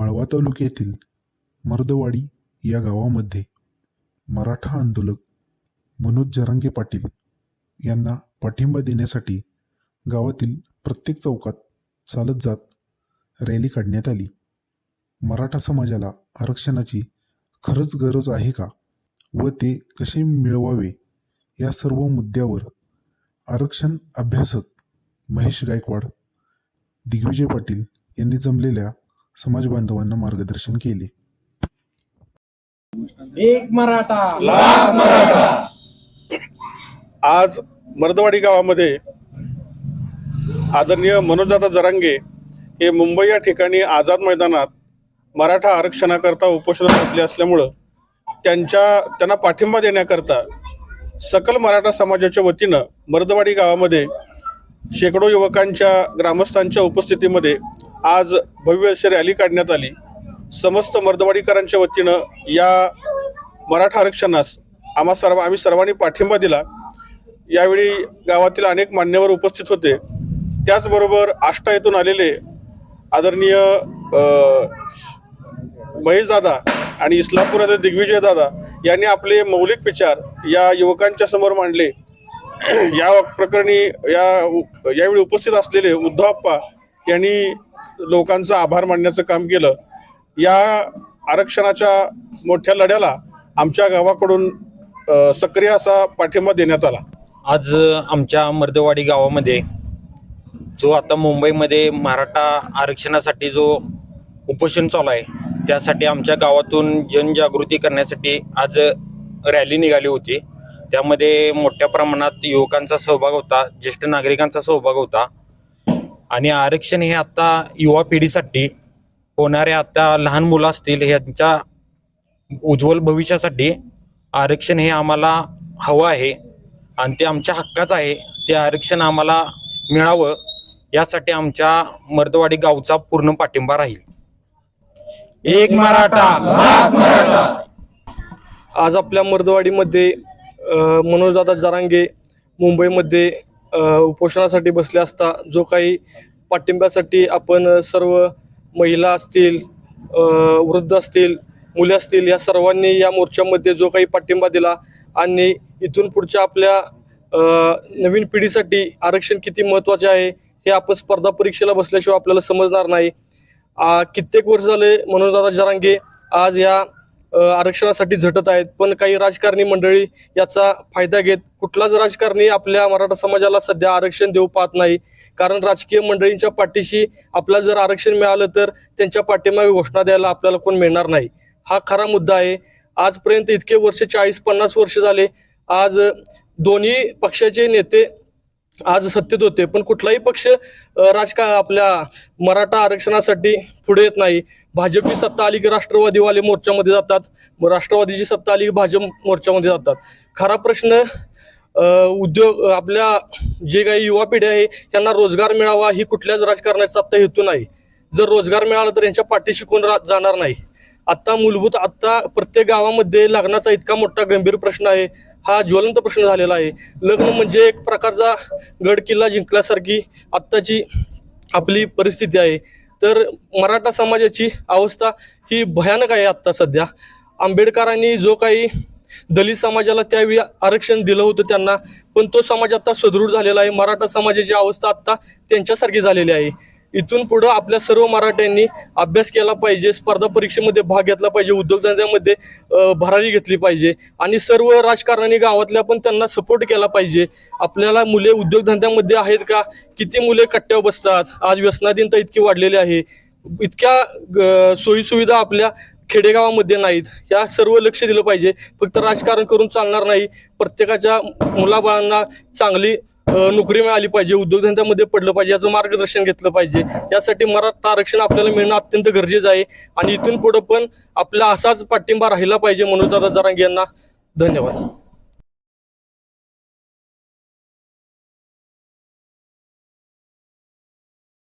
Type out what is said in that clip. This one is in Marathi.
वाळवा तालुक्यातील मर्दवाडी या गावामध्ये मराठा आंदोलक मनोज जरांगे पाटील यांना पाठिंबा देण्यासाठी गावातील प्रत्येक चौकात चालत जात रॅली काढण्यात आली. मराठा समाजाला आरक्षणाची खरंच गरज आहे का व ते कसे मिळवावे या सर्व मुद्द्यावर आरक्षण अभ्यासक महेश गायकवाड दिग्विजय पाटील यांनी जमलेल्या समाज बांधवांना मार्गदर्शन केले. एक मराठा. लाख मराठा. आज मर्दवाडी गावामध्ये आदरणीय मनोजदादा जरांगे हे मुंबई या ठिकाणी आझाद मैदानात मराठा आरक्षणाकरता उपोषणात बसले असल्यामुळं त्यांच्या त्यांना पाठिंबा देण्याकरता सकल मराठा समाजाच्या वतीनं मर्दवाडी गावामध्ये शेकडो युवकांच्या ग्रामस्थांच्या उपस्थितीमध्ये आज भव्य अशी रॅली काढण्यात आली. समस्त मर्दवाडीकरांच्या वतीनं या मराठा आरक्षणास आम्हा सर्व आम्ही सर्वांनी पाठिंबा दिला. यावेळी गावातील अनेक मान्यवर उपस्थित होते. त्याचबरोबर आष्टा येथून आलेले आदरणीय अ, महेशदादा आणि इस्लामपुरातील दिग्विजय दादा यांनी आपले मौलिक विचार या युवकांच्या समोर मांडले. या प्रकरणी या यावेळी उपस्थित असलेले उद्धवप्पा यांनी लोकांचं आभार मानण्याचं काम केलं. या आरक्षणाच्या मोठ्या लढ्याला आमच्या गावाकडून सक्रिय असा पाठिंबा देण्यात आला. आज आमच्या मर्दवाडी गावामध्ये जो आता मुंबईमध्ये मराठा आरक्षणासाठी जो उपोषण चालू आहे त्यासाठी आमच्या गावातून जनजागृती करण्यासाठी आज रॅली निघाली होती. त्यामध्ये मोठ्या प्रमाणात युवकांचा सहभाग होता ज्येष्ठ नागरिकांचा सहभाग होता. आणि आरक्षण हे आता युवा पिढीसाठी होणाऱ्या आता लहान मुलं असतील ह्यांच्या उज्ज्वल भविष्यासाठी आरक्षण हे आम्हाला हवं आहे आणि ते आमच्या हक्काचं आहे. ते आरक्षण आम्हाला मिळावं. यासाठी आमच्या मर्दवाडी गावचा पूर्ण पाठिंबा राहील. एक मराठा आज आपल्या मर्दवाडीमध्ये अ, मनोजदादा जरांगे मुंबईमध्ये उपोषणासाठी बसले असता जो काही पाठिंब्यासाठी आपण सर्व महिला असतील वृद्ध असतील मुले असतील या सर्वांनी या मोर्चामध्ये जो काही पाठिंबा दिला आणि इथून पुढच्या आपल्या नवीन पिढीसाठी आरक्षण किती महत्त्वाचे आहे हे आपण स्पर्धा परीक्षेला बसल्याशिवाय आपल्याला समजणार नाही. कित्येक वर्ष झाले मनोजदादा जरांगे आज या आरक्षणासाठी झटत आहेत. पण काही राजकारणी मंडळी याचा फायदा घेत कुठलाच राजकारणी आपल्या मराठा समाजाला सध्या आरक्षण देऊ पाहत नाही. कारण राजकीय मंडळींच्या पाठीशी आपल्याला जर आरक्षण मिळालं तर त्यांच्या पाठीमागे घोषणा द्यायला आपल्याला कोण मिळणार नाही. हा खरा मुद्दा आहे. आजपर्यंत इतके वर्ष चाळीस पन्नास वर्ष झाले. आज दोन्ही पक्षाचे नेते आज सत्तेत होते पण कुठलाही पक्ष राजका आपल्या मराठा आरक्षणासाठी पुढे येत नाही. भाजपची सत्ता आली की राष्ट्रवादीवाले मोर्चामध्ये जातात. राष्ट्रवादीची सत्ता आली की भाजप मोर्चामध्ये जातात. खरा प्रश्न उद्योग आपल्या जे काही युवा पिढी आहे यांना रोजगार मिळावा ही कुठल्याच राजकारणाचा आत्ता हेतू नाही. जर रोजगार मिळाला तर यांच्या पाठीशी कोण रा जाणार नाही. आत्ता मूलभूत आत्ता प्रत्येक गावामध्ये लग्नाचा इतका मोठा गंभीर प्रश्न आहे. हा ज्वलंत प्रश्न झालेला आहे. लग्न म्हणजे एक प्रकारचा गड किल्ला जिंकल्यासारखी आत्ताची आपली परिस्थिती आहे. तर मराठा समाजाची अवस्था ही भयानक आहे आत्ता सध्या. आंबेडकरांनी जो काही दलित समाजाला त्यावेळी आरक्षण दिलं होतं त्यांना पण तो समाज आता सुदृढ झालेला आहे. मराठा समाजाची अवस्था आत्ता त्यांच्यासारखी झालेली आहे. इथून पुढं आपल्या सर्व मराठ्यांनी अभ्यास केला पाहिजे स्पर्धा परीक्षेमध्ये भाग घेतला पाहिजे उद्योगधंद्यामध्ये भरारी घेतली पाहिजे आणि सर्व राजकारणाने गावातल्या पण त्यांना सपोर्ट केला पाहिजे. आपल्याला मुले उद्योगधंद्यामध्ये आहेत का? किती मुले कट्ट्यावर बसतात? आज व्यसनाधीनता इतकी वाढलेली आहे. इतक्या सोयीसुविधा आपल्या खेडेगावामध्ये नाहीत. या सर्व लक्ष दिलं पाहिजे. फक्त राजकारण करून चालणार नाही. प्रत्येकाच्या मुलाबाळांना चांगली नोकरी मिळाली पाहिजे उद्योगधंद्यामध्ये पडलं पाहिजे याचं मार्गदर्शन घेतलं पाहिजे. यासाठी मराठा आरक्षण आपल्याला मिळणं अत्यंत गरजेचं आहे. आणि इथून पुढं पण आपला असाच पाठिंबा राहिला पाहिजे मनोजदादा जरांगे यांना. धन्यवाद.